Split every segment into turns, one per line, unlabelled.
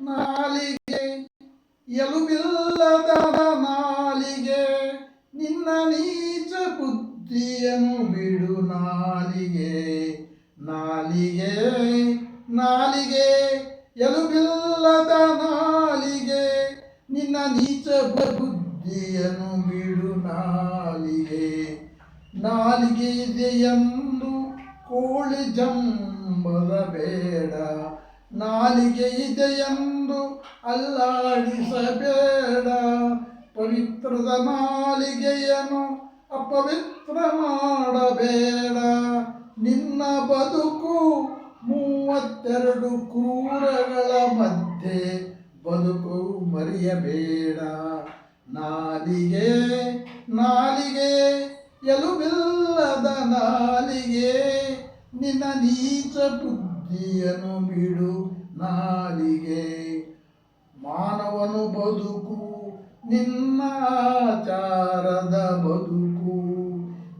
ನಾಲಿಗೆ ಎಲುಬಿಲ್ಲದ ನಾಲಿಗೆ ನಿನ್ನ ನೀಚ ಬುದ್ಧಿಯನ್ನು ಬಿಡು ನಾಲಿಗೆ. ನಾಲಿಗೆ ನಾಲಿಗೆ ಎಲುಬಿಲ್ಲದ ನಾಲಿಗೆ ನಿನ್ನ ನೀಚ ಬುದ್ಧಿಯನ್ನು ಬಿಡು ನಾಲಿಗೆ. ನಾಲಿಗೆ ಇದೆಯೆಂದು ಕೋಳಿ ಜಂಬದ ಬೇಡ. ನಾಲಿಗೆ ಇದೆಯೆಂದು ಅಲ್ಲಾಡಿಸಬೇಡ. ಪವಿತ್ರದ ನಾಲಿಗೆಯನ್ನು ಅಪವಿತ್ರ ಮಾಡಬೇಡ. ನಿನ್ನ ಬದುಕು ಮೂವತ್ತೆರಡು ಕ್ರೂರಗಳ ಮಧ್ಯೆ ಬದುಕು ಮರೆಯಬೇಡ. ನಾಲಿಗೆ ನಾಲಿಗೆ, ಎಲುಬಿಲ್ಲದ ನಾಲಿಗೆ ನಿನ್ನ ನೀಚ ಬುದ್ಧಿಯನ್ನು ಬಿಡು ನಾಲಿಗೆ. ಮಾನವನು ಬದುಕು, ನಿನ್ನ ಆಚಾರದ ಬದುಕು.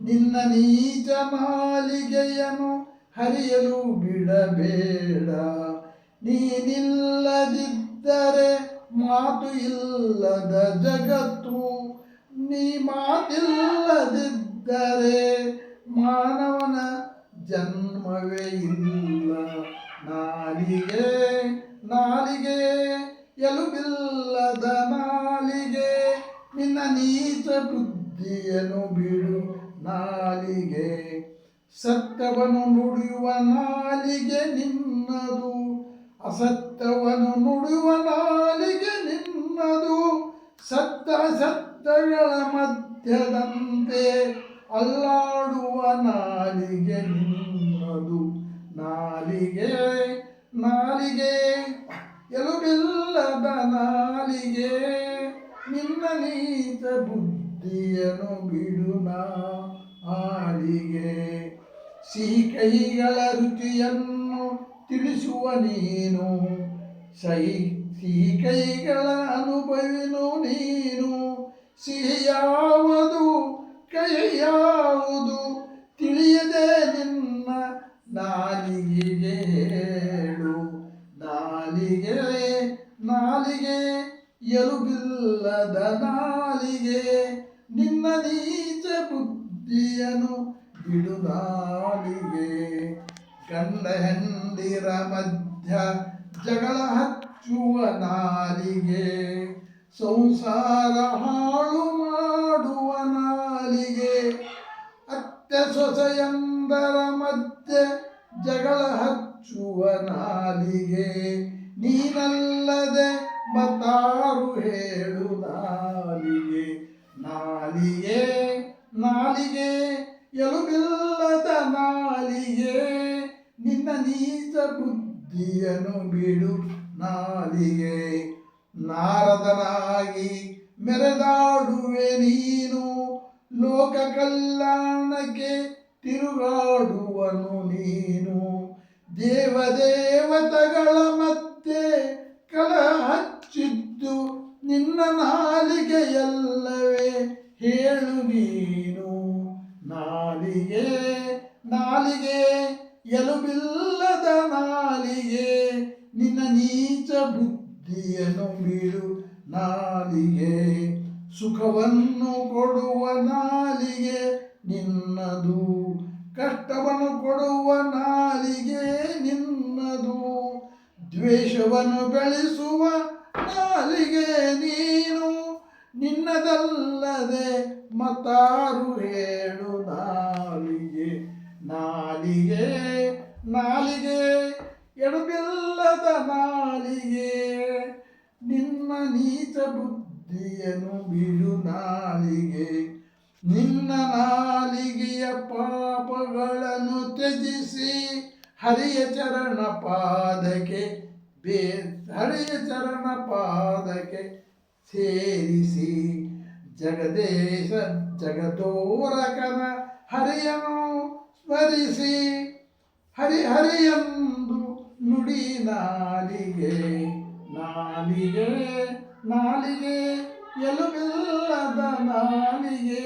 ನಿನ್ನ ನೀಚ ಮಾಲಿಗೆಯನ್ನು ಹರಿಯಲು ಬಿಡಬೇಡ. ನೀನಿಲ್ಲದಿದ್ದರೆ ಮಾತು ಇಲ್ಲದ ಜಗತ್ತು, ನೀ ಮಾತಿಲ್ಲದಿದ್ದರೆ ಮಾನವನ ಜನ್ಮವೇ ಇಲ್ಲ. ನಾಲಿಗೆ ನಾಲಿಗೆ, ಎಲುಬಿಲ್ಲದ ನಾಲಿಗೆ, ನಿನ್ನ ನೀಚ ಬುದ್ಧಿಯನ್ನು ಬಿಡು ನಾಲಿಗೆ. ಸತ್ಯವನ್ನು ನುಡಿಯುವ ನಾಲಿಗೆ ನಿನ್ನದು, ಅಸತ್ಯವನ್ನು ನುಡಿಯುವ ನಾಲಿಗೆ ನಿನ್ನದು. ಸತ್ಯ ಸತ್ತಗಳ ಮಧ್ಯದಂತೆ ಅಲ್ಲಾಡುವ ನಾಲಿಗೆ ನಿನ್ನದು. ನಾಲಿಗೆ ನಾಲಿಗೆ, ಎಲುಬಿಲ್ಲದ ನಾಲಿಗೆ. ನಿನ್ನ ನೀತ ಬುದ್ಧಿಯನ್ನು ಬಿಡುನ ನಾಲಿಗೆ ಸಿಹಿ ಕೈಗಳ ರುಚಿಯನ್ನು ತಿಳಿಸುವ ನೀನು, ಸಹಿ ಸಿಹಿ ಕೈಗಳ ಅನುಭವಿನು ನೀನು. ಸಿಹಿ ಯಾವುದು ಕೈ ಯಾವುದು ತಿಳಿಯದೆ ನಿನ್ನ ನಾಲಿಗೆಗೆ ನಾಲಿಗೆ ನಾಲಿಗೆ ಎಲುಬಿಲ್ಲದ ನಾಲಿಗೆ. ನಿನ್ನ ನೀಚ ಬುದ್ಧಿಯನು ಬಿಡು ನಾಲಿಗೆ. ಗಂಡ ಹೆಂಡಿರ ಮಧ್ಯ ಜಗಳ ಹಚ್ಚುವ ನಾಲಿಗೆ. ಸಂಸಾರ ಹಾಳು ಮಾಡುವ ನಾಲಿಗೆ. ಅತ್ಯ ಸೊಸೆಯಂದರ ಮಧ್ಯೆ ಜಗಳ ಹಚ್ಚುವ ನಾಲಿಗೆ. ನೀನಲ್ಲದೆ ಮತ್ತಾರು ಹೇಳು ನಾಲಿಗೆ. ನಾಲಿಗೆ ನಾಲಿಗೆ, ಎಲುಬಿಲ್ಲದ ನಾಲಿಗೆ. ನಿನ್ನ ನೀಚ ಬುದ್ಧಿಯನ್ನು ಬಿಡು ನಾಲಿಗೆ. ನಾರದನಾಗಿ ಮೆರೆದಾಡುವೆ ನೀನು, ಲೋಕ ಕಲ್ಯಾಣಕ್ಕೆ ತಿರುಗಾಡುವನು ನೀನು. ದೇವದೇವತೆಗಳ ಮಧ್ಯೆ ಕಲ ಹಚ್ಚಿದ್ದು ನಿನ್ನ ನಾಲಿಗೆಯಲ್ಲವೇ. ಹೇಳು ನೀನು ನಾಲಿಗೆ ನಾಲಿಗೆ, ಎಲುಬಿಲ್ಲದ ನಾಲಿಗೆ, ನಿನ್ನ ನೀಚ ಬುದ್ಧಿಯನ್ನು ಬಿಡು ನಾಲಿಗೆ. ಸುಖವನ್ನು ಕೊಡುವ ನಾಲಿಗೆ ನಿನ್ನದು, ಕಷ್ಟವನ್ನು ಕೊಡುವ ನಾಲಿಗೆ ನಿನ್ನದು. ದ್ವೇಷವನ್ನು ಬೆಳೆಸುವ ನಾಲಿಗೆ ನೀನು. ನಿನ್ನದಲ್ಲದೆ ಮತಾರು ಹೇಳು ನಾಲಿಗೆ. ನಾಲಿಗೆ ನಾಲಿಗೆ, ಎಡಬಿಲ್ಲದ ನಾಲಿಗೆ. ನಿನ್ನ ನೀಚ ಬುದ್ಧಿಯನ್ನು ಬಿಡು ನಾಲಿಗೆ. ನಿನ್ನ ನಾಲಿಗೆಯ ಪಾಪಗಳನ್ನು ತ್ಯಜಿಸಿ ಹರಿಯ ಚರಣ ಪಾದಕ್ಕೆ ಬೇ ಹರಿಯ ಚರಣ ಪಾದಕ್ಕೆ ಸೇರಿಸಿ ಜಗದೇಶ ಜಗದೋರಕನ ಹರಿಯನು ಸ್ಮರಿಸಿ. ಹರಿ ಹರಿಯಂದು ನುಡಿ ನಾಲಿಗೆ ನಾಲಿಗೆ ನಾಲಿಗೆ, ಎಲುಬಿಲ್ಲದ ನಾಲಿಗೆ,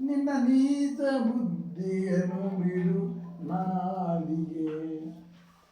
ನಿನ್ನ ನೀತ ಬುದ್ಧಿಯನ್ನು ಬಿಡು ನಾಲಿಗೆ.